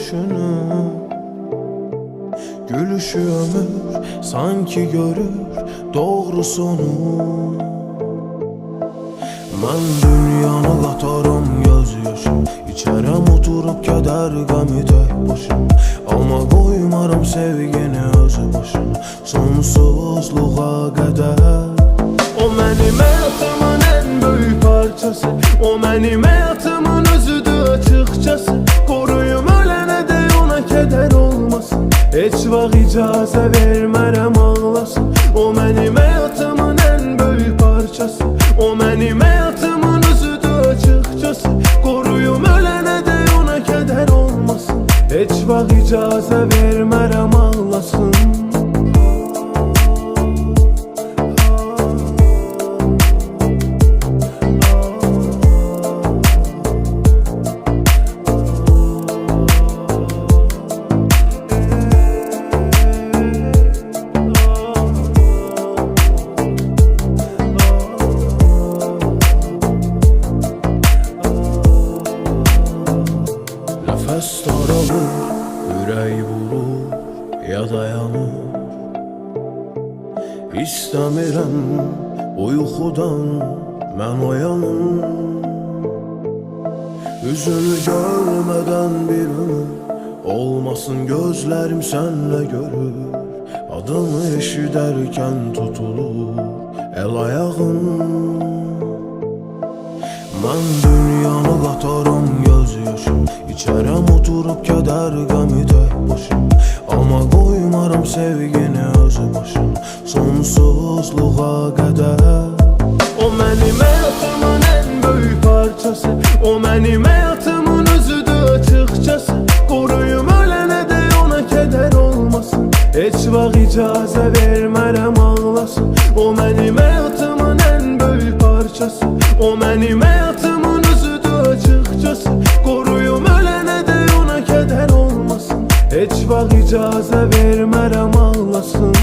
düşünür Gülüşü ömür sanki görür doğrusunu Mən dünyanı qatarım göz yaşı İçərəm oturub kədər qəmi tək başım Amma qoymaram sevgini özü başına Sonsuzluğa qədər O mənim həyatımın ən böyük parçası O mənim həyatımın Heç vaxt icazə vermərəm ağlasın. O mənim həyatımın ən böyük parçası. O mənim həyatımın özüdür açıqcası Qoruyum ölənə də ona kədər olmasın. Heç vaxt icazə vermərəm ağlasın Nəfəs daralır, ürək vurur, ya dayanır İstəmirəm bu yuxudan mən oyanım Üzünü görmədən bir ömür Olmasın gözlərim sənlə görür. Adını eşidərkən tutulur el ayağım. Mən dünyanı qatarım göz yaşım İçərəm oturub kədər qəmi tək başım. Amma qoymaram sevgini özü başına Sonsuzluğa qədər O mənim həyatımın ən böyük parçası. O mənim həyatımın özüdür açıqcası Qoruyum ölənə də ona kədər olmasın. Heç vaxt icazə vermərəm ağlasın. O mənim həyatımın ən böyük parçası. O mənim həyatımın özüdür açıqcası Qoruyum ölənə kədər olmasın? Heç vaxt icazə vermərəm ağlasın